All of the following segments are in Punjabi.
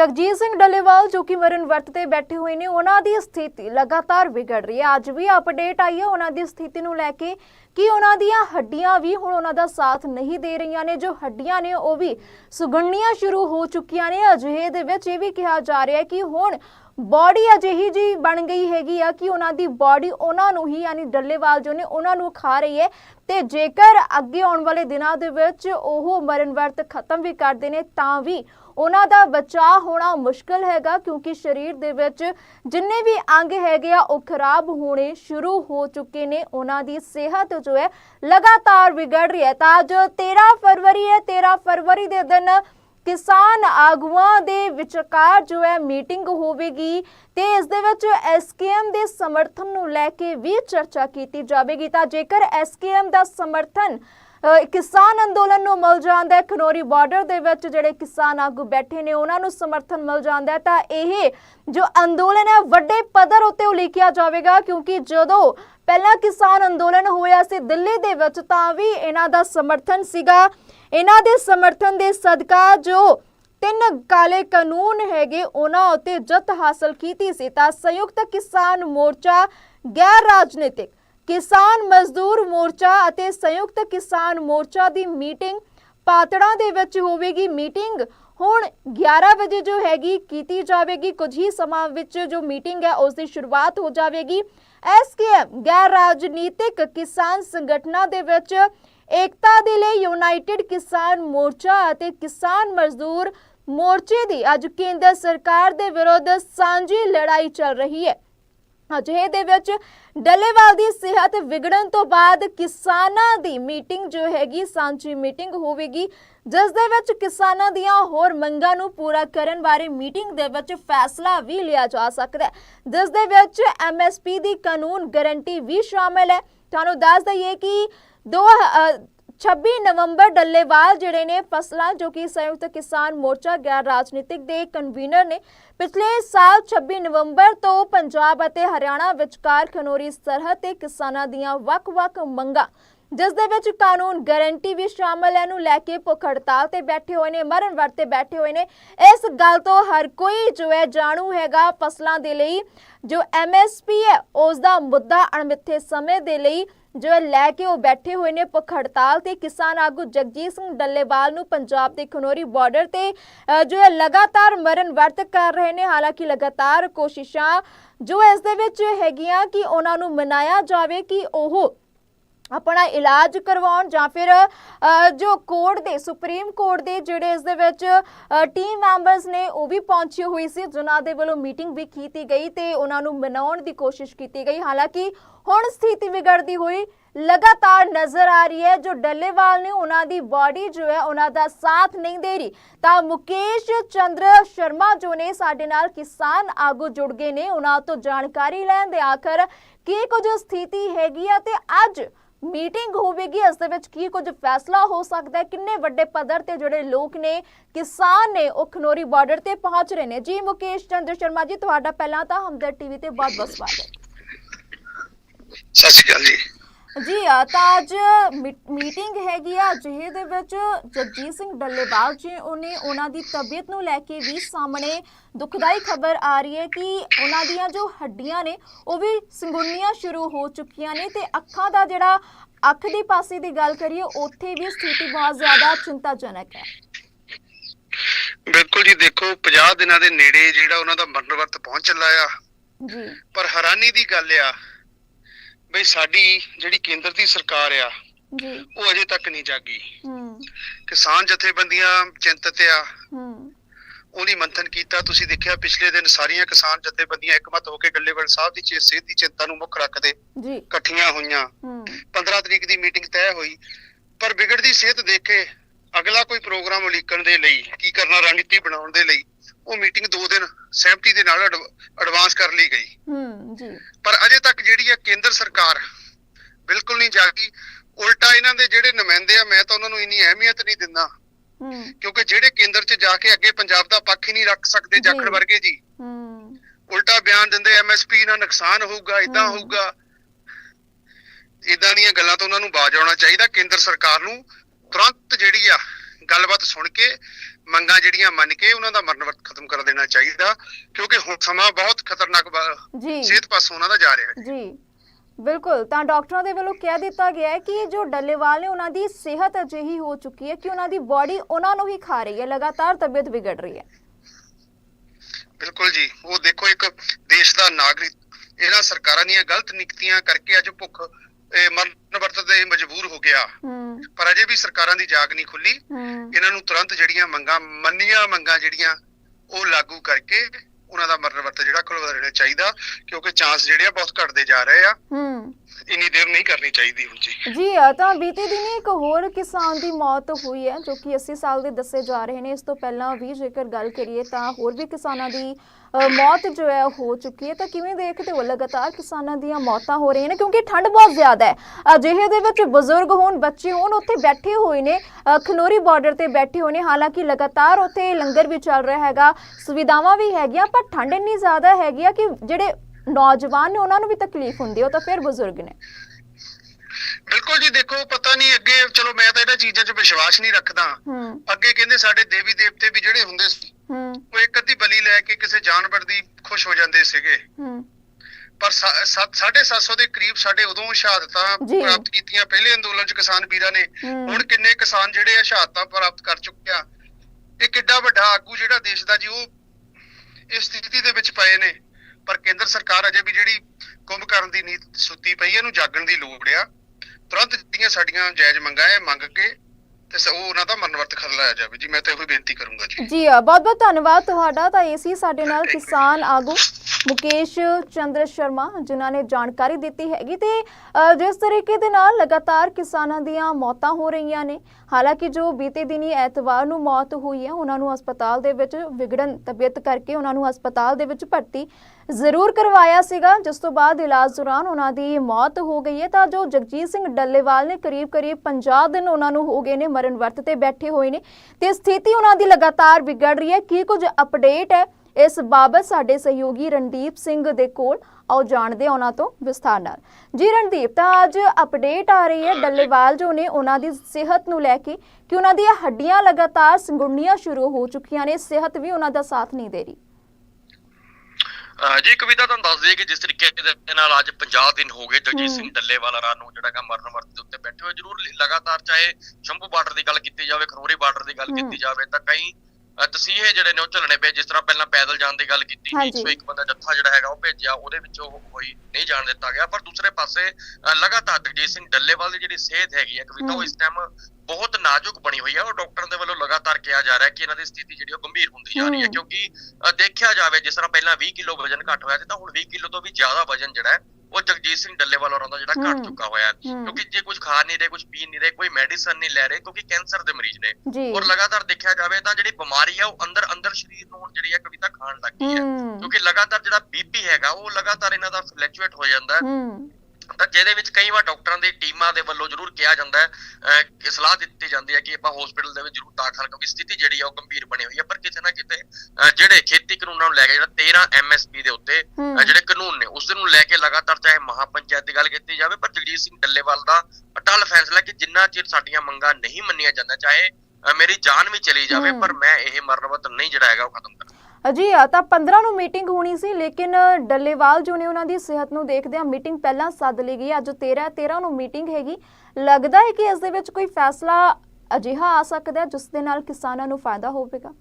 ਜਗਜੀਤ ਸਿੰਘ ਡੱਲੇਵਾਲ, ਜੋ ਕਿ ਮਰਨ ਵਰਤ ਤੇ ਬੈਠੇ ਹੋਏ ਨੇ, ਉਹਨਾਂ ਦੀ ਸਥਿਤੀ ਲਗਾਤਾਰ ਵਿਗੜ ਰਹੀ ਹੈ। ਅੱਜ ਵੀ ਅਪਡੇਟ ਆਈ ਹੈ ਉਹਨਾਂ ਦੀ ਸਥਿਤੀ ਨੂੰ ਲੈ ਕੇ ਕਿ ਉਹਨਾਂ ਦੀਆਂ ਹੱਡੀਆਂ ਵੀ ਹੁਣ ਉਹਨਾਂ ਦਾ ਸਾਥ ਨਹੀਂ ਦੇ ਰਹੀਆਂ ਨੇ। ਜੋ ਹੱਡੀਆਂ ਨੇ, ਉਹ ਵੀ ਸੁਗੰਨੀਆਂ ਸ਼ੁਰੂ ਹੋ ਚੁੱਕੀਆਂ ਨੇ। ਅਜਿਹੇ ਦੇ ਵਿੱਚ ਇਹ ਵੀ ਕਿਹਾ ਜਾ ਰਿਹਾ ਹੈ ਕਿ ਹੁਣ ਬਾਡੀ ਅਜਿਹੀ ਜੀ ਬਣ ਗਈ ਹੈਗੀ ਆ ਕਿ ਉਹਨਾਂ ਦੀ ਬਾਡੀ ਉਹਨਾਂ ਨੂੰ ਹੀ, ਯਾਨੀ ਡੱਲੇਵਾਲ ਜੋ ਨੇ, ਉਹਨਾਂ ਨੂੰ ਖਾ ਰਹੀ ਹੈ। ਤੇ ਜੇਕਰ ਅੱਗੇ ਆਉਣ ਵਾਲੇ ਦਿਨਾਂ ਦੇ ਵਿੱਚ ਉਹ ਮਰਨ ਵਰਤ ਖਤਮ ਵੀ ਕਰਦੇ ਨੇ ਤਾਂ ਵੀ ਉਹਨਾਂ ਦਾ ਬਚਾਅ ਹੋਣਾ ਮੁਸ਼ਕਲ ਹੈਗਾ ਕਿਉਂਕਿ ਸਰੀਰ ਦੇ ਵਿੱਚ ਜਿੰਨੇ ਵੀ ਅੰਗ ਹੈਗੇ ਆ, ਉਹ ਖਰਾਬ ਹੋਣੇ ਸ਼ੁਰੂ ਹੋ ਚੁੱਕੇ ਨੇ। ਉਹਨਾਂ ਦੀ ਸਿਹਤ ਜੋ ਹੈ, ਲਗਾਤਾਰ ਵਿਗੜ ਰਹੀ ਹੈ। ਤਾਂ ਅੱਜ 13 ਫਰਵਰੀ ਹੈ। 13 ਫਰਵਰੀ ਦੇ ਦਿਨ ਕਿਸਾਨ ਆਗੂਆਂ ਦੇ ਵਿਚਕਾਰ ਜੋ ਹੈ ਮੀਟਿੰਗ ਹੋਵੇਗੀ ਤੇ ਇਸ ਦੇ ਵਿੱਚ ਐਸਕੇਐਮ ਦੇ ਸਮਰਥਨ ਨੂੰ ਲੈ ਕੇ ਵੀ ਚਰਚਾ ਕੀਤੀ ਜਾਵੇਗੀ। ਤਾਂ ਜੇਕਰ ਐਸਕੇਐਮ ਦਾ ਸਮਰਥਨ ਕਿਸਾਨ ਅੰਦੋਲਨ ਨੂੰ ਮਿਲ ਜਾਂਦਾ ਹੈ। ਖਨੋਰੀ ਬਾਰਡਰ ਦੇ ਵਿੱਚ ਜਿਹੜੇ ਕਿਸਾਨ ਆਗੂ ਬੈਠੇ ਨੇ, ਉਹਨਾਂ ਨੂੰ ਸਮਰਥਨ ਮਿਲ ਜਾਂਦਾ ਹੈ। ਤਾਂ ਇਹ ਜੋ ਅੰਦੋਲਨ ਹੈ, ਵੱਡੇ ਪੱਧਰ ਉੱਤੇ ਉਲੀਕਿਆ ਜਾਵੇਗਾ, ਕਿਉਂਕਿ ਜਦੋਂ ਪਹਿਲਾ ਕਿਸਾਨ ਅੰਦੋਲਨ ਹੋਇਆ ਸੀ ਦਿੱਲੀ ਦੇ ਵਿੱਚ, ਤਾਂ ਵੀ ਇਹਨਾਂ ਦਾ ਸਮਰਥਨ ਸੀਗਾ। ਇਹਨਾਂ ਦੇ ਸਮਰਥਨ ਦੇ ਸਦਕਾ ਜੋ ਤਿੰਨ ਕਾਲੇ ਕਾਨੂੰਨ ਹੈਗੇ, ਉਹਨਾਂ ਉੱਤੇ ਜਿੱਤ ਹਾਸਲ ਕੀਤੀ ਸੀ। ਤਾਂ ਸੰਯੁਕਤ ਕਿਸਾਨ ਮੋਰਚਾ ਗੈਰ ਰਾਜਨੀਤਿਕ ਕਿਸਾਨ ਮਜ਼ਦੂਰ ਮੋਰਚਾ ਅਤੇ ਸੰਯੁਕਤ ਕਿਸਾਨ ਮੋਰਚਾ ਦੀ ਮੀਟਿੰਗ ਪਾਤੜਾਂ ਦੇ ਵਿੱਚ ਹੋਵੇਗੀ। ਮੀਟਿੰਗ ਹੁਣ 11 ਵਜੇ ਜੋ ਹੈਗੀ, ਕੀਤੀ ਜਾਵੇਗੀ। ਕੁਝ ਹੀ ਸਮਾਂ ਵਿੱਚ ਜੋ ਮੀਟਿੰਗ ਹੈ, ਉਸ ਦੀ ਸ਼ੁਰੂਆਤ ਹੋ ਜਾਵੇਗੀ। ਐਸਕੇਐਮ ਗੈਰ ਰਾਜਨੀਤਿਕ ਕਿਸਾਨ ਸੰਗਠਨਾਂ ਦੇ ਵਿੱਚ ਏਕਤਾ ਦੇ ਲਈ ਯੂਨਾਈਟਿਡ ਕਿਸਾਨ ਮੋਰਚਾ ਅਤੇ ਕਿਸਾਨ ਮਜ਼ਦੂਰ ਮੋਰਚੇ ਦੀ ਅੱਜ ਕੇਂਦਰ ਸਰਕਾਰ ਦੇ ਵਿਰੁੱਧ ਸਾਂਝੀ ਲੜਾਈ ਚੱਲ ਰਹੀ ਹੈ। ਅਜਿਹੇ ਦੇ ਵਿੱਚ ਡੱਲੇਵਾਲ ਦੀ ਸਿਹਤ ਵਿਗੜਨ ਤੋਂ ਬਾਅਦ ਕਿਸਾਨਾਂ ਦੀ ਮੀਟਿੰਗ ਜੋ ਹੈਗੀ ਸਾਂਝੀ ਮੀਟਿੰਗ ਹੋਵੇਗੀ ਜਿਸ ਦੇ ਵਿੱਚ ਕਿਸਾਨਾਂ ਦੀਆਂ ਹੋਰ ਮੰਗਾਂ ਨੂੰ ਪੂਰਾ ਕਰਨ ਬਾਰੇ ਮੀਟਿੰਗ ਦੇ ਵਿੱਚ ਫੈਸਲਾ ਵੀ ਲਿਆ ਜਾ ਸਕਦਾ ਹੈ। ਜਿਸ ਦੇ ਵਿੱਚ ਐਮਐਸਪੀ ਦੀ ਕਾਨੂੰਨ ਗਾਰੰਟੀ ਵੀ ਸ਼ਾਮਿਲ ਹੈ। ਤੁਹਾਨੂੰ ਦੱਸ ਦਈਏ ਕਿ ਦੋ ਅ, 26 ਨਵੰਬਰ ਡੱਲੇਵਾਲ ਜਿਹੜੇ ਨੇ ਫਸਲਾਂ ਜੋ ਕਿ ਸੰਯੁਕਤ ਕਿਸਾਨ ਮੋਰਚਾ ਗੈਰ ਰਾਜਨੀਤਿਕ ਦੇ ਕਨਵੀਨਰ ਨੇ, ਪਿਛਲੇ ਸਾਲ 26 ਨਵੰਬਰ ਤੋਂ ਪੰਜਾਬ ਅਤੇ ਹਰਿਆਣਾ ਵਿਚਕਾਰ ਖਨੋਰੀ ਸਰਹੱਦ ਤੇ ਕਿਸਾਨਾਂ ਦੀਆਂ ਵੱਖ-ਵੱਖ ਮੰਗਾਂ ਜਿਸ ਦੇ ਵਿੱਚ ਕਾਨੂੰਨ ਗਾਰੰਟੀ ਵੀ ਸ਼ਾਮਲ ਹੈ ਨੂੰ ਲੈ ਕੇ ਭੁੱਖ ਹੜਤਾਲ ਤੇ ਬੈਠੇ ਹੋਏ ਨੇ, ਮਰਨ ਵਰਤ ਤੇ ਬੈਠੇ ਹੋਏ ਨੇ। ਇਸ ਗੱਲ ਤੋਂ ਹਰ ਕੋਈ ਜੋ ਹੈ ਜਾਣੂ ਹੈਗਾ ਫਸਲਾਂ ਦੇ ਲਈ। ਜੋ ਐਮਐਸਪੀ ਹੈ ਉਸ ਦਾ ਮੁੱਦਾ ਅਣਮਿੱਥੇ ਸਮੇਂ ਦੇ ਲਈ ਜੋ ਲੈ ਕੇ ਉਹ ਬੈਠੇ ਹੋਏ ਨੇ ਭੁੱਖ ਹੜਤਾਲ ਤੇ। ਕਿਸਾਨ ਆਗੂ ਜਗਜੀਤ ਸਿੰਘ ਡੱਲੇਵਾਲ ਨੂੰ ਪੰਜਾਬ ਦੇ ਖਨੋਰੀ ਬਾਰਡਰ ਤੇ ਜੋ ਹੈ ਲਗਾਤਾਰ ਮਰਨ ਵਰਤ ਕਰ ਰਹੇ ਨੇ। ਹਾਲਾਂਕਿ ਲਗਾਤਾਰ ਕੋਸ਼ਿਸ਼ਾਂ ਜੋ ਇਸ ਦੇ ਵਿੱਚ ਹੈਗੀਆਂ ਕਿ ਉਹਨਾਂ ਨੂੰ ਮਨਾਇਆ ਜਾਵੇ ਕਿ ਉਹ ਆਪਣਾ ਇਲਾਜ ਕਰਵਾਉਣ ਜਾਂ ਫਿਰ ਜੋ ਕੋਰਟ ਦੇ, ਸੁਪਰੀਮ ਕੋਰਟ ਦੇ ਜਿਹੜੇ ਇਸ ਦੇ ਵਿੱਚ ਟੀਮ ਮੈਂਬਰਸ ਨੇ ਉਹ ਵੀ ਪਹੁੰਚੇ ਹੋਏ ਸੀ, ਜਿਨ੍ਹਾਂ ਦੇ ਵੱਲੋਂ ਮੀਟਿੰਗ ਵੀ ਕੀਤੀ ਗਈ ਤੇ ਉਹਨਾਂ ਨੂੰ ਮਨਾਉਣ ਦੀ ਕੋਸ਼ਿਸ਼ ਕੀਤੀ ਗਈ। ਹਾਲਾਂਕਿ ਹੁਣ ਸਥਿਤੀ ਵਿਗੜਦੀ ਹੋਈ ਲਗਾਤਾਰ ਨਜ਼ਰ ਆ ਰਹੀ ਹੈ, ਜੋ ਡੱਲੇਵਾਲ ਨੇ ਉਹਨਾਂ ਦੀ ਬਾਡੀ ਜੋ ਹੈ, ਉਹਨਾਂ ਦਾ ਸਾਥ ਨਹੀਂ ਦੇ ਰਹੀ। ਤਾਂ ਮੁਕੇਸ਼ ਚੰਦਰ ਸ਼ਰਮਾ ਜੋ ਨੇ ਸਾਡੇ ਨਾਲ ਕਿਸਾਨ ਆਗੂ ਜੁੜ ਗਏ ਨੇ, ਉਹਨਾਂ ਤੋਂ ਜਾਣਕਾਰੀ ਲੈਣ ਦੇ ਆਖਰ ਕੀ ਕੁਝ ਸਥਿਤੀ ਹੈਗੀ ਆ ਤੇ ਅੱਜ ਮੀਟਿੰਗ ਹੋਵੇਗੀ, ਇਸ ਦੇ ਵਿੱਚ ਕੀ ਕੁਝ ਫੈਸਲਾ ਹੋ ਸਕਦਾ ਹੈ, ਕਿੰਨੇ ਵੱਡੇ ਪੱਧਰ ਤੇ ਜਿਹੜੇ ਲੋਕ ਨੇ, ਕਿਸਾਨ ਨੇ ਉਹ ਖਨੋਰੀ ਬਾਰਡਰ ਤੇ ਪਹੁੰਚ ਰਹੇ ਨੇ। ਜੀ ਮੁਕੇਸ਼ ਚੰਦਰ ਸ਼ਰਮਾ ਜੀ, ਤੁਹਾਡਾ ਪਹਿਲਾਂ ਤਾਂ ਹਮਦਰ ਟੀਵੀ ਤੇ ਬਹੁਤ ਬਹੁਤ ਸਵਾਗਤ ਸਤਿ ਸ਼੍ਰੀ ਅਕਾਲ ਜੀ। ਜੀ ਆ ਤਾਂ ਅੱਜ ਮੀਟਿੰਗ ਹੈਗੀ ਆ ਜਿਹੇ ਦੇ ਵਿੱਚ ਜਗਜੀਤ ਸਿੰਘ ਡੱਲੇਵਾਲ ਜੀ ਉਹਨੇ ਉਹਨਾਂ ਦੀ ਤਬੀਅਤ ਨੂੰ ਲੈ ਕੇ ਵੀ ਸਾਹਮਣੇ ਦੁਖਦਾਈ ਖਬਰ ਆ ਰਹੀ ਹੈ ਕਿ ਉਹਨਾਂ ਦੀਆਂ ਜੋ ਹੱਡੀਆਂ ਨੇ ਉਹ ਵੀ ਸੰਗੁੰਨੀਆਂ ਸ਼ੁਰੂ ਹੋ ਚੁੱਕੀਆਂ ਨੇ ਤੇ ਅੱਖਾਂ ਦਾ ਜਿਹੜਾ ਅੱਖ ਦੀ ਪਾਸੇ ਦੀ ਗੱਲ ਕਰੀਏ ਉੱਥੇ ਵੀ ਸਥਿਤੀ ਬਹੁਤ ਜ਼ਿਆਦਾ ਚਿੰਤਾਜਨਕ ਹੈ। ਬਿਲਕੁਲ ਜੀ ਦੇਖੋ 50 ਦਿਨਾਂ ਦੇ ਨੇੜੇ ਜਿਹੜਾ ਉਹਨਾਂ ਦਾ ਮਰਨ ਵਰਤ ਪਹੁੰਚ ਚੱਲਾ ਆ ਜੀ। ਪਰ ਹੈਰਾਨੀ ਦੀ ਗੱਲ ਆ ਬਈ ਸਾਡੀ ਜਿਹੜੀ ਕੇਂਦਰ ਦੀ ਸਰਕਾਰ ਆ ਜੀ। ਉਹ ਅਜੇ ਤੱਕ ਨਹੀਂ ਜਾਗੀ। ਹੂੰ। ਕਿਸਾਨ ਜਥੇਬੰਦੀਆਂ ਚਿੰਤਤ ਆ। ਹੂੰ। ਉਹਦੀ ਮੰਥਨ ਕੀਤਾ ਤੁਸੀਂ ਦੇਖਿਆ ਪਿਛਲੇ ਦਿਨ ਸਾਰੀਆਂ ਕਿਸਾਨ ਜਥੇਬੰਦੀਆਂ ਇਕਮਤ ਹੋ ਕੇ ਗੱਲੇਵਾਲ ਸਾਹਿਬ ਦੀ ਸਿਹਤ ਦੀ ਚਿੰਤਾ ਨੂੰ ਮੁੱਖ ਰੱਖਦੇ ਜੀ। ਇਕੱਠੀਆਂ ਹੋਈਆਂ। ਹੂੰ। 15 ਤਰੀਕ ਦੀ ਮੀਟਿੰਗ ਤੈਅ ਹੋਈ ਪਰ ਵਿਗੜਦੀ ਸਿਹਤ ਦੇਖ ਕੇ ਅਗਲਾ ਕੋਈ ਪ੍ਰੋਗਰਾਮ ਉਲੀਕਣ ਦੇ ਲਈ ਕੀ ਕਰਨਾ ਰਣਨੀਤੀ ਬਣਾਉਣ ਦੇ ਲਈ ਉਹ ਮੀਟਿੰਗ 2 ਦਿਨ ਸਹਿਮਤੀ ਦੇ ਨਾਲ ਐਡਵਾਂਸ ਕਰ ਲਈ ਗਈ। ਹੂੰ ਜੀ। ਪਰ ਅਜੇ ਤੱਕ ਜਿਹੜੀ ਹੈ ਕੇਂਦਰ ਸਰਕਾਰ ਬਿਲਕੁਲ ਨਹੀਂ ਜਾਗੀ। ਉਲਟਾ ਇਹਨਾਂ ਦੇ ਜਿਹੜੇ ਨੁਮਾਇੰਦੇ ਆ ਮੈਂ ਤਾਂ ਉਹਨਾਂ ਨੂੰ ਇੰਨੀ ਅਹਿਮੀਅਤ ਨਹੀਂ ਦਿੰਦਾ। ਹੂੰ। ਕਿਉਂਕਿ ਜਿਹੜੇ ਕੇਂਦਰ 'ਚ ਜਾ ਕੇ ਅੱਗੇ ਪੰਜਾਬ ਦਾ ਪੱਖ ਹੀ ਨਹੀਂ ਰੱਖ ਸਕਦੇ। ਜਾਖੜ ਵਰਗੇ ਜੀ। ਹੂੰ। ਉਲਟਾ ਬਿਆਨ ਦਿੰਦੇ ਐਮਐਸਪੀ ਨਾਲ ਨੁਕਸਾਨ ਹੋਊਗਾ ਇਦਾਂ। ਹੋਊਗਾ। ਇਦਾਂ ਦੀਆਂ ਗੱਲਾਂ ਤੋਂ ਉਹਨਾਂ ਨੂੰ ਬਾਜ ਆਉਣਾ ਚਾਹੀਦਾ। ਕੇਂਦਰ ਸਰਕਾਰ ਨੂੰ ਤੁਰੰਤ ਜਿਹੜੀ ਆ ਗੱਲਬਾਤ ਸੁਣ ਕੇ ਮੰਗਾਂ ਜਿਹੜੀਆਂ ਮੰਨ ਕੇ ਉਹਨਾਂ ਦਾ ਮਰਨ ਵਰਤ ਖਤਮ ਕਰ ਦੇਣਾ ਚਾਹੀਦਾ ਕਿਉਂਕਿ ਹੁਣ ਸਮਾਂ ਬਹੁਤ ਖਤਰਨਾਕ ਸਿਹਤ ਪਾਸੋਂ ਉਹਨਾਂ ਦਾ ਜਾ ਰਿਹਾ ਹੈ। ਜੀ ਬਿਲਕੁਲ। ਤਾਂ ਡਾਕਟਰਾਂ ਦੇ ਵੱਲੋਂ ਕਹਿ ਦਿੱਤਾ ਗਿਆ ਹੈ ਕਿ ਜੋ ਡੱਲੇਵਾਲ ਨੇ ਉਹਨਾਂ ਦੀ ਸਿਹਤ ਅਜਿਹੀ ਹੋ ਚੁੱਕੀ ਹੈ ਕਿ ਉਹਨਾਂ ਦੀ ਬਾਡੀ ਉਹਨਾਂ ਨੂੰ ਹੀ ਖਾ ਰਹੀ ਹੈ ਲਗਾਤਾਰ ਤਬੀਅਤ ਵਿਗੜ ਰਹੀ ਹੈ। ਬਿਲਕੁਲ ਜੀ। ਉਹ ਦੇਖੋ ਇੱਕ ਦੇਸ਼ ਦਾ ਨਾਗਰਿਕ ਇਹਨਾਂ ਸਰਕਾਰਾਂ ਦੀਆਂ ਗਲਤ ਨੀਤੀਆਂ ਕਰਕੇ ਅੱਜ ਭੁੱਖ ਇਹ ਮਰਨ ਵਰਤ ਦੇ ਮਜਬੂਰ ਹੋ ਗਿਆ। ਪਰ ਅਜੇ ਵੀ ਸਰਕਾਰਾਂ ਦੀ ਜਾਗ ਨਹੀਂ ਖੁੱਲੀ। ਇਹਨਾਂ ਨੂੰ ਤੁਰੰਤ ਜਿਹੜੀਆਂ ਮੰਗਾਂ ਮੰਨੀਆਂ ਮੰਗਾਂ ਜਿਹੜੀਆਂ ਉਹ ਲਾਗੂ ਕਰਕੇ ਉਹਨਾਂ ਦਾ ਮਰਨ ਵਰਤ ਜਿਹੜਾ ਖੁੱਲਵਾ ਦੇਣਾ ਚਾਹੀਦਾ ਕਿਉਂਕਿ ਚਾਂਸ ਜਿਹੜੇ ਆ ਬਹੁਤ ਘਟਦੇ ਜਾ ਰਹੇ ਆ। ਹੂੰ। ਇੰਨੀ ਦੇਰ ਨਹੀਂ ਕਰਨੀ ਚਾਹੀਦੀ ਹੁਣ ਜੀ। ਜੀ ਤਾਂ ਬੀਤੇ ਦਿਨੀ ਇੱਕ ਹੋਰ ਕਿਸਾਨ ਦੀ ਮੌਤ ਹੋਈ ਹੈ ਜੋ ਕਿ 80 ਸਾਲ ਦੇ ਦੱਸੇ ਜਾ ਰਹੇ ਨੇ। ਇਸ ਤੋਂ ਪਹਿਲਾਂ ਵੀ ਜੇਕਰ ਗੱਲ ਕਰੀਏ ਤਾਂ ਹੋਰ ਵੀ ਕਿਸਾਨਾਂ ਦੀ ਮੌਤ ਜੋ ਹੈ ਹੋ ਚੁੱਕੀ ਹੈ। ਤਾਂ ਕਿਵੇਂ ਦੇਖਦੇ ਹੋ ਲਗਾਤਾਰ ਕਿਸਾਨਾਂ ਦੀਆਂ ਮੌਤਾਂ ਹੋ ਰਹੀਆਂ ਨੇ? ਕਿਉਂਕਿ ਠੰਡ ਬਹੁਤ ਜ਼ਿਆਦਾ ਹੈ। ਅਜਿਹੇ ਦੇ ਵਿੱਚ ਬਜ਼ੁਰਗ ਹੋਣ ਬੱਚੇ ਹੋਣ ਉੱਥੇ ਬੈਠੇ ਹੋਏ ਨੇ। ਅ, ਖਨੋਰੀ ਬਾਰਡਰ ਤੇ ਬੈਠੇ ਹੋਏ ਨੇ। ਹਾਲਾਂਕਿ ਲਗਾਤਾਰ ਉੱਥੇ ਲੰਗਰ ਵੀ ਚੱਲ ਰਿਹਾ ਹੈਗਾ। ਸੁਵਿਧਾਵਾਂ ਵੀ ਹੈਗੀਆਂ ਪਰ ਠੰਡ ਇੰਨੀ ਜ਼ਿਆਦਾ ਹੈਗੀ ਆ ਕਿ ਜਿਹੜੇ ਨੌਜਵਾਨ ਨੇ ਉਹਨਾਂ ਨੂੰ ਵੀ ਤਕਲੀਫ ਹੁੰਦੀ ਹੈ ਉਹ ਤਾਂ ਫਿਰ ਬਜ਼ੁਰਗ ਨੇ। ਬਿਲਕੁਲ ਜੀ ਦੇਖੋ ਪਤਾ ਨਹੀਂ ਅੱਗੇ ਚਲੋ ਮੈਂ ਤਾਂ ਇਹਨਾਂ ਚੀਜ਼ਾਂ 'ਚ ਵਿਸ਼ਵਾਸ ਨਹੀਂ ਰੱਖਦਾ। ਅੱਗੇ ਕਹਿੰਦੇ ਸਾਡੇ ਦੇਵੀ ਦੇਵਤੇ ਵੀ ਜਿਹੜੇ ਹੁੰਦੇ ਸੀ ਉਹ ਇੱਕ ਅੱਧੀ ਬਲੀ ਲੈ ਕੇ ਕਿਸੇ ਜਾਨਵਰ ਦੀ ਖੁਸ਼ ਹੋ ਜਾਂਦੇ ਸੀਗੇ। ਪਰ 750 ਦੇ ਕਰੀਬ ਸਾਡੇ ਉਦੋਂ ਸ਼ਹਾਦਤਾਂ। ਪ੍ਰਾਪਤ ਕੀਤੀਆਂ ਪਹਿਲੇ ਅੰਦੋਲਨ 'ਚ ਕਿਸਾਨ ਵੀਰਾਂ ਨੇ। ਹੁਣ ਕਿੰਨੇ ਕਿਸਾਨ ਜਿਹੜੇ ਆ ਸ਼ਹਾਦਤਾਂ ਪ੍ਰਾਪਤ ਕਰ ਚੁੱਕੇ ਆ। ਇਹ ਕਿੱਡਾ ਵੱਡਾ ਆਗੂ ਜਿਹੜਾ ਦੇਸ਼ ਦਾ ਜੀ ਉਹ ਇਸ ਸਥਿਤੀ ਦੇ ਵਿੱਚ ਪਏ ਨੇ। ਪਰ ਕੇਂਦਰ ਸਰਕਾਰ ਅਜੇ ਵੀ ਜਿਹੜੀ ਕੁੰਭ ਕਰਨ ਦੀ ਨੀਤ ਸੁੱਤੀ ਪਈ ਹੈ, ਇਹਨੂੰ ਜਾਗਣ ਦੀ ਲੋੜ ਆ। ਤੁਰੰਤ ਜਿਹੜੀਆਂ ਸਾਡੀਆਂ ਜਾਇਜ਼ ਮੰਗਾਂ ਇਹ ਮੰਗ ਕੇ ਤੇ ਸ- ਉਹ ਉਹਨਾਂ ਦਾ ਮਰਨ ਵਰਤ ਖਰਲਾਇਆ ਜਾਵੇ। ਜੀ ਮੈਂ ਤਾਂ ਇਹੋ ਹੀ ਬੇਨਤੀ ਕਰੂੰਗਾ ਜੀ। ਜੀ ਬਹੁਤ ਬਹੁਤ ਧੰਨਵਾਦ ਤੁਹਾਡਾ। ਤਾਂ ਇਹ ਸੀ ਸਾਡੇ ਨਾਲ ਕਿਸਾਨ ਆਗੂ ਮੁਕੇਸ਼ ਚੰਦਰ ਸ਼ਰਮਾ ਜਿਨ੍ਹਾਂ ਨੇ ਜਾਣਕਾਰੀ ਦਿੱਤੀ ਹੈਗੀ ਤੇ ਜਿਸ ਤਰੀਕੇ ਦੇ ਨਾਲ ਲਗਾਤਾਰ ਕਿਸਾਨਾਂ ਦੀਆਂ ਮੌਤਾਂ ਹੋ ਰਹੀਆਂ ਨੇ। ਹਾਲਾਂਕਿ ਜੋ ਬੀਤੇ ਦਿਨੀ ਐਤਵਾਰ ਨੂੰ ਮੌਤ ਹੋਈ ਹੈ ਉਹਨਾਂ ਨੂੰ ਹਸਪਤਾਲ ਦੇ ਵਿੱਚ ਵਿਗੜਨ ਤਬੀਅਤ ਕਰਕੇ ਉਹਨਾਂ ਨੂੰ ਹਸਪਤਾਲ ਦੇ ਵਿੱਚ ਭਰਤੀ ਜ਼ਰੂਰ ਕਰਵਾਇਆ ਸੀਗਾ। ਜਿਸ ਤੋਂ ਬਾਅਦ ਇਲਾਜ ਦੌਰਾਨ ਉਹਨਾਂ ਦੀ ਮੌਤ ਹੋ ਗਈ ਹੈ। ਤਾਂ ਜੋ ਜਗਜੀਤ ਸਿੰਘ ਡੱਲੇਵਾਲ ਨੇ ਕਰੀਬ-ਕਰੀਬ 50 ਦਿਨ ਉਹਨਾਂ ਨੂੰ ਹੋ ਗਏ ਨੇ ਮਰਨ ਵਰਤ ਤੇ ਬੈਠੇ ਹੋਏ ਨੇ। ਤੇ ਸਥਿਤੀ ਉਹਨਾਂ ਦੀ ਲਗਾਤਾਰ ਵਿਗੜ ਰਹੀ ਹੈ। ਕੀ ਕੁਝ ਅਪਡੇਟ ਹੈ? ਇਸ ਬਾਬਤ ਸਾਡੇ ਸਹਿਯੋਗੀ ਰਣਦੀਪ ਸਿੰਘ ਦੇ ਕੋਲ। ਆਓ ਜਾਣਦੇ ਹਾਂ ਉਹਨਾਂ ਤੋਂ ਵਿਸਥਾਰ ਨਾਲ। ਜੀ ਰਣਦੀਪ, ਤਾਂ ਅੱਜ ਅਪਡੇਟ ਆ ਰਹੀ ਹੈ ਡੱਲੇਵਾਲ ਜੋ ਨੇ ਉਹਨਾਂ ਦੀ ਸਿਹਤ ਨੂੰ ਲੈ ਕੇ ਕਿ ਉਹਨਾਂ ਦੀਆਂ ਹੱਡੀਆਂ ਲਗਾਤਾਰ ਸੰਗੁੰਨੀਆਂ ਸ਼ੁਰੂ ਹੋ ਚੁੱਕੀਆਂ ਨੇ। ਸਿਹਤ ਵੀ ਉਹਨਾਂ ਦਾ ਸਾਥ ਨਹੀਂ ਦੇ ਰਹੀ। ਜੀ ਕਵਿਤਾ ਤੁਹਾਨੂੰ ਦੱਸ ਦਈਏ ਕਿ ਜਿਸ ਤਰੀਕੇ ਦੇ ਨਾਲ ਅੱਜ 50 ਦਿਨ ਹੋ ਗਏ ਜਗਜੀਤ। ਸਿੰਘ ਡੱਲੇਵਾਲਾ ਨੂੰ ਜਿਹੜਾ ਕਿ ਮਰਨ ਵਰਤ ਦੇ ਉੱਤੇ ਬੈਠੇ ਹੋਏ ਜਰੂਰ ਲਗਾਤਾਰ ਚਾਹੇ ਸ਼ੰਭੂ ਬਾਰਡਰ ਦੀ ਗੱਲ ਕੀਤੀ ਜਾਵੇ ਖਨੋਰੀ ਬਾਰਡਰ ਦੀ ਗੱਲ। ਕੀਤੀ ਜਾਵੇ ਤਾਂ ਕਈ ਤਸੀਹੇ ਜਿਹੜੇ ਨੇ ਉਹ ਚੱਲਣੇ ਪਏ ਜਿਸ ਤਰ੍ਹਾਂ ਪਹਿਲਾਂ ਪੈਦਲ ਜਾਣ ਦੀ ਗੱਲ ਕੀਤੀ ਹਾਂਜੀ। 101 ਬੰਦਾ ਜੱਥਾ ਜਿਹੜਾ ਹੈਗਾ ਉਹ ਭੇਜਿਆ ਉਹਦੇ ਵਿੱਚੋਂ ਹੋਈ ਨਹੀਂ ਜਾਣ ਦਿੱਤਾ ਗਿਆ ਪਰ ਦੂਸਰੇ ਪਾਸੇ ਲਗਾਤਾਰ ਜਗਜੀਤ ਸਿੰਘ ਡੱਲੇਵਾਲ ਦੀ ਜਿਹੜੀ ਸਿਹਤ ਹੈਗੀ ਹੈ ਕਵਿਤਾ। ਉਹ ਇਸ ਟਾਈਮ ਬਹੁਤ ਨਾਜ਼ੁਕ ਬਣੀ ਹੋਈ ਹੈ ਉਹ ਡਾਕਟਰਾਂ ਦੇ ਵੱਲੋਂ ਲਗਾਤਾਰ ਕਿਹਾ ਜਾ ਰਿਹਾ ਕਿ ਇਹਨਾਂ ਦੀ ਸਥਿਤੀ ਜਿਹੜੀ ਉਹ ਗੰਭੀਰ ਹੁੰਦੀ ਜਾ ਰਹੀ ਹੈ। ਕਿਉਂਕਿ ਦੇਖਿਆ ਜਾਵੇ ਜਿਸ ਤਰ੍ਹਾਂ ਪਹਿਲਾਂ 20 ਕਿਲੋ ਵਜਨ ਘੱਟ ਹੋਇਆ ਸੀ ਤਾਂ ਹੁਣ 20 ਕਿਲੋ ਤੋਂ ਵੀ ਜ਼ਿਆਦਾ ਵਜਨ ਜਿਹੜਾ ਹੈ ਉਹ ਜਗਜੀਤ ਸਿੰਘ ਡੱਲੇਵਾਲ ਹੋਰਾਂ ਦਾ ਜਿਹੜਾ। ਘਟ ਚੁੱਕਾ ਹੋਇਆ। ਕਿਉਂਕਿ ਜੇ ਕੁਝ ਖਾ ਨਹੀਂ ਰਹੇ ਕੁਝ ਪੀ ਨਹੀਂ ਰਹੇ ਕੋਈ ਮੈਡੀਸਨ ਨਹੀਂ ਲੈ ਰਹੇ ਕਿਉਂਕਿ ਕੈਂਸਰ ਦੇ ਮਰੀਜ਼ ਨੇ। ਔਰ ਲਗਾਤਾਰ ਦੇਖਿਆ ਜਾਵੇ ਤਾਂ ਜਿਹੜੀ ਬਿਮਾਰੀ ਹੈ ਉਹ ਅੰਦਰ ਅੰਦਰ ਸਰੀਰ ਨੂੰ ਹੁਣ ਜਿਹੜੀ ਹੈ ਕਵਿਤਾ ਖਾਣ ਲੱਗ ਗਈ ਹੈ। ਕਿਉਂਕਿ ਲਗਾਤਾਰ ਜਿਹੜਾ ਬੀਪੀ ਹੈਗਾ ਉਹ ਲਗਾਤਾਰ ਇਹਨਾਂ ਦਾ ਫਲੈਕਚੁਏਟ ਹੋ ਜਾਂਦਾ ਤਾਂ ਜਿਹਦੇ ਵਿੱਚ ਕਈ ਵਾਰ ਡਾਕਟਰਾਂ ਦੀ ਟੀਮਾਂ ਦੇ ਵੱਲੋਂ ਜ਼ਰੂਰ ਕਿਹਾ ਜਾਂਦਾ ਹੈ ਕਿ ਸਲਾਹ ਦਿੱਤੀ ਜਾਂਦੀ ਹੈ ਕਿ ਆਪਾਂ ਹਸਪੀਟਲ ਦੇ ਵਿੱਚ ਜ਼ਰੂਰ ਦਾਖਲ ਕਿਉਂਕਿ ਸਥਿਤੀ ਜਿਹੜੀ ਹੈ ਉਹ ਗੰਭੀਰ ਬਣੀ ਹੋਈ ਹੈ। ਪਰ ਕਿਤੇ ਨਾ ਕਿਤੇ ਜਿਹੜੇ ਖੇਤੀ ਕਾਨੂੰਨਾਂ ਨੂੰ ਲੈ ਕੇ ਜਿਹੜਾ 13 ਐਮਐਸਪੀ ਦੇ ਉੱਤੇ ਜਿਹੜੇ ਕਾਨੂੰਨ ਨੇ ਉਸ ਨੂੰ ਲੈ ਕੇ ਲਗਾਤਾਰ ਚਾਹੇ ਮਹਾਪੰਚਾਇਤ ਦੀ ਗੱਲ ਕੀਤੀ ਜਾਵੇ ਪਰ ਜਗਜੀਤ ਸਿੰਘ ਡੱਲੇਵਾਲ ਦਾ ਅਟਲ ਫੈਸਲਾ ਕਿ ਜਿੰਨਾ ਚਿਰ ਸਾਡੀਆਂ ਮੰਗਾਂ ਨਹੀਂ ਮੰਨੀਆਂ ਜਾਂਦੀਆਂ ਚਾਹੇ ਮੇਰੀ ਜਾਨ ਵੀ ਚਲੀ ਜਾਵੇ। ਪਰ ਮੈਂ ਇਹ ਮਰਨਵਤ ਨਹੀਂ ਜਿਹੜਾ ਹੈਗਾ ਉਹ ਖਤਮ ਕਰਾਂ ਜੀ ਆ ਤਾਂ 15 ਨੂੰ ਮੀਟਿੰਗ ਹੋਣੀ ਸੀ ਲੇਕਿਨ ਡੱਲੇਵਾਲ ਜੋ ਨੇ ਉਹਨਾਂ ਦੀ ਸਿਹਤ ਨੂੰ ਦੇਖਦੇ ਆ ਮੀਟਿੰਗ ਪਹਿਲਾਂ ਸੱਦ ਲਈ ਗਈ। ਅੱਜ 13 13 ਨੂੰ ਮੀਟਿੰਗ ਹੈਗੀ ਲੱਗਦਾ ਹੈ ਕਿ ਇਸ ਦੇ ਵਿੱਚ ਕੋਈ ਫੈਸਲਾ ਅਜਿਹਾ ਆ ਸਕਦਾ ਜਿਸ ਦੇ ਨਾਲ ਕਿਸਾਨਾਂ ਨੂੰ ਫਾਇਦਾ ਹੋਵੇਗਾ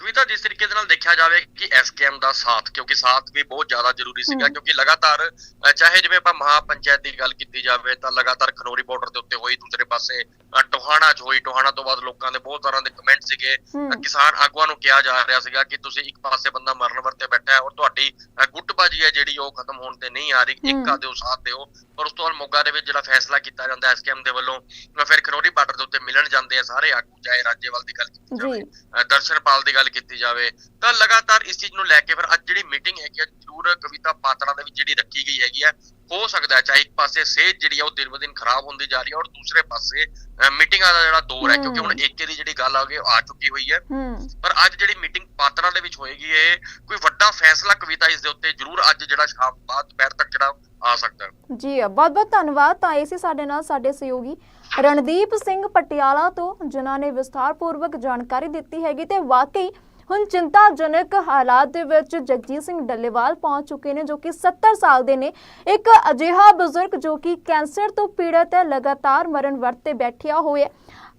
ਕਵਿਤਾ ਜਿਸ ਤਰੀਕੇ ਦੇ ਨਾਲ ਦੇਖਿਆ ਜਾਵੇ ਕਿ ਐਸਕੇਐਮ ਦਾ ਸਾਥ ਕਿਉਂਕਿ ਸਾਥ ਵੀ ਬਹੁਤ ਜ਼ਿਆਦਾ ਜ਼ਰੂਰੀ ਸੀਗਾ। ਕਿਉਂਕਿ ਲਗਾਤਾਰ ਚਾਹੇ ਜਿਵੇਂ ਆਪਾਂ ਮਹਾਪੰਚਾਇਤ ਦੀ ਗੱਲ ਕੀਤੀ ਜਾਵੇ ਤਾਂ ਲਗਾਤਾਰ ਖਨੋਰੀ ਬਾਰਡਰ ਦੇ ਉੱਤੇ ਹੋਈ ਦੂਸਰੇ ਪਾਸੇ ਟੋਹਾਣਾ 'ਚ ਹੋਈ ਟੋਹਾਣਾ ਤੋਂ ਬਾਅਦ ਲੋਕਾਂ ਦੇ ਬਹੁਤ ਤਰ੍ਹਾਂ ਦੇ ਕਮੈਂਟ ਸੀਗੇ ਕਿਸਾਨ ਆਗੂਆਂ ਨੂੰ ਕਿਹਾ ਜਾ ਰਿਹਾ ਸੀਗਾ ਕਿ ਤੁਸੀਂ ਇੱਕ ਪਾਸੇ ਬੰਦਾ ਮਰਨ ਵਰਤੇ ਬੈਠਾ ਹੈ ਔਰ ਤੁਹਾਡੀ ਗੁੱਟਬਾਜੀ ਹੈ ਜਿਹੜੀ ਉਹ ਖਤਮ ਹੋਣ ਤੇ ਨਹੀਂ ਆ ਰਹੀ। ਇੱਕਾ ਦਿਓ ਸਾਥ ਦਿਓ ਪਰ ਉਸ ਤੋਂ ਬਾਅਦ ਮੋਗਾ ਦੇ ਵਿੱਚ ਜਿਹੜਾ ਫੈਸਲਾ ਕੀਤਾ ਜਾਂਦਾ ਐਸਕੇਐਮ ਦੇ ਵੱਲੋਂ ਫਿਰ ਖਨੋਰੀ ਬਾਰਡਰ ਦੇ ਉੱਤੇ ਮਿਲਣ ਜਾਂਦੇ ਆ ਸਾਰੇ ਆਗੂ ਚਾਹੇ ਰਾਜੇਵਾਲ ਦੀ ਗੱਲ ਕੀਤੀ ਜਾਵੇ ਦਰਸ਼ਨਪਾਲ ਦੀ ਗੱਲ ਕੀਤੀ ਜਾਵੇ ਤਾਂ ਲਗਾਤਾਰ ਇਸ ਚੀਜ਼ ਨੂੰ ਲੈ ਕੇ ਫਿਰ ਅੱਜ ਜਿਹੜੀ ਮੀਟਿੰਗ ਹੈਗੀ ਆ ਜ਼ਰੂਰ ਕਵਿਤਾ ਪਾਤਰਾਂ ਦੇ ਵਿੱਚ ਜਿਹੜੀ ਰੱਖੀ ਗਈ ਹੈਗੀ ਆ ਹੋ ਸਕਦਾ ਚਾਹੇ ਇੱਕ ਪਾਸੇ ਸਿਹਤ ਜਿਹੜੀ ਆ ਉਹ ਦਿਨ ਬ ਦਿਨ ਖਰਾਬ ਹੁੰਦੀ ਜਾ ਰਹੀ ਹੈ ਔਰ ਦੂਸਰੇ ਪਾਸੇ ਮੀਟਿੰਗਾਂ ਦਾ ਜਿਹੜਾ ਦੌਰ ਹੈ। ਕਿਉਂਕਿ ਹੁਣ ਏਕੇ ਦੀ ਜਿਹੜੀ ਗੱਲ ਆ ਗਈ ਆ ਚੁੱਕੀ ਹੋਈ ਹੈ ਹੂੰ ਪਰ ਅੱਜ ਜਿਹੜੀ ਮੀਟਿੰਗ ਪਾਤਰਾਂ ਦੇ ਵਿੱਚ ਹੋਏਗੀ ਇਹ ਕੋਈ ਵੱਡਾ ਫੈਸਲਾ ਕਵਿਤਾ ਇਸ ਦੇ ਉੱਤੇ ਜ਼ਰੂਰ ਅੱਜ ਜਿਹੜਾ ਸ਼ਾਮ ਬਾਅਦ ਦੁਪਹਿਰ ਤੱਕ ਜਿਹੜਾ ਆ ਸਕਦਾ ਹੈ। ਜੀ ਬਹੁਤ ਬਹੁਤ ਧੰਨਵਾਦ। ਤਾਂ ਇਹ ਸੀ ਸਾਡੇ ਨਾਲ ਸਾਡੇ ਸਹਿਯੋਗੀ ਰਣਦੀਪ ਸਿੰਘ ਪਟਿਆਲਾ ਤੋਂ, ਜਿਨ੍ਹਾਂ ਨੇ ਵਿਸਥਾਰਪੂਰਵਕ ਜਾਣਕਾਰੀ ਦਿੱਤੀ ਹੈਗੀ ਤੇ ਵਾਕਈ ਹੁਣ ਚਿੰਤਾਜਨਕ ਹਾਲਾਤ ਦੇ ਵਿੱਚ ਜਗਜੀਤ ਸਿੰਘ ਡੱਲੇਵਾਲ ਪਹੁੰਚ ਚੁੱਕੇ ਨੇ, ਜੋ ਕਿ 70 ਸਾਲ ਦੇ ਨੇ। ਇੱਕ ਅਜਿਹਾ ਬਜ਼ੁਰਗ ਜੋ ਕਿ ਕੈਂਸਰ ਤੋਂ ਪੀੜਤ ਹੈ, ਲਗਾਤਾਰ ਮਰਨ ਵਰਤ ਤੇ ਬੈਠਿਆ ਹੋਇਆ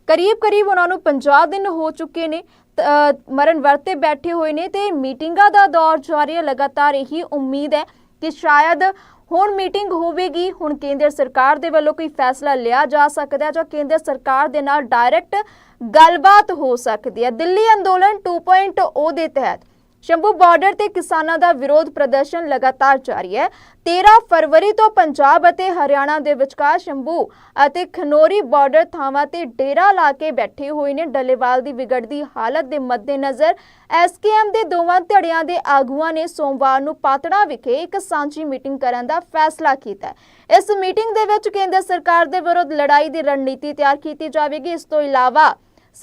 ਕਰੀਬ ਕਰੀਬ ਉਹਨਾਂ ਨੂੰ 50 ਦਿਨ ਹੋ ਚੁੱਕੇ ਨੇ ਅਹ ਮਰਨ ਵਰਤ ਤੇ ਬੈਠੇ ਹੋਏ ਨੇ ਤੇ ਮੀਟਿੰਗਾਂ ਦਾ ਦੌਰ ਜਾਰੀ ਹੈ। ਲਗਾਤਾਰ ਇਹੀ ਉਮੀਦ ਹੈ ਕਿ ਸ਼ਾਇਦ ਹੁਣ ਮੀਟਿੰਗ ਹੋਵੇਗੀ, ਹੁਣ ਕੇਂਦਰ ਸਰਕਾਰ ਦੇ ਵੱਲੋਂ ਕੋਈ ਫੈਸਲਾ ਲਿਆ ਜਾ ਸਕਦਾ ਹੈ ਜਾਂ ਕੇਂਦਰ ਸਰਕਾਰ ਦੇ ਨਾਲ ਡਾਇਰੈਕਟ ਗੱਲਬਾਤ ਹੋ ਸਕਦੀ ਹੈ। ਦਿੱਲੀ ਅੰਦੋਲਨ 2.0 ਦੇ ਤਹਿਤ ਸ਼ੰਭੂ ਬਾਰਡਰ ਤੇ ਕਿਸਾਨਾਂ ਦਾ ਵਿਰੋਧ ਪ੍ਰਦਰਸ਼ਨ ਲਗਾਤਾਰ ਜਾਰੀ ਹੈ। 13 ਫਰਵਰੀ ਤੋਂ ਪੰਜਾਬ ਅਤੇ ਹਰਿਆਣਾ ਦੇ ਵਿਚਕਾਰ ਸ਼ੰਭੂ ਅਤੇ ਖਨੋਰੀ ਬਾਰਡਰ ਥਾਵਾਂ ਤੇ ਡੇਰਾ ਲਾ ਕੇ ਬੈਠੇ ਹੋਏ ਨੇ। ਡੱਲੇਵਾਲ ਦੀ ਵਿਗੜਦੀ ਹਾਲਤ ਦੇ ਮੱਦੇਨਜ਼ਰ ਐਸਕੇਐਮ ਦੇ ਦੋਵਾਂ ਧੜਿਆਂ ਦੇ ਆਗੂਆਂ ਨੇ ਸੋਮਵਾਰ ਨੂੰ ਪਾਤੜਾ ਵਿਖੇ ਇੱਕ ਸਾਂਝੀ ਮੀਟਿੰਗ ਕਰਨ ਦਾ ਫੈਸਲਾ ਕੀਤਾ ਇਸ ਮੀਟਿੰਗ ਦੇ ਵਿੱਚ ਕੇਂਦਰ ਸਰਕਾਰ ਦੇ ਵਿਰੁੱਧ ਲੜਾਈ ਦੀ ਰਣਨੀਤੀ ਤਿਆਰ ਕੀਤੀ ਜਾਵੇਗੀ। ਇਸ ਤੋਂ ਇਲਾਵਾ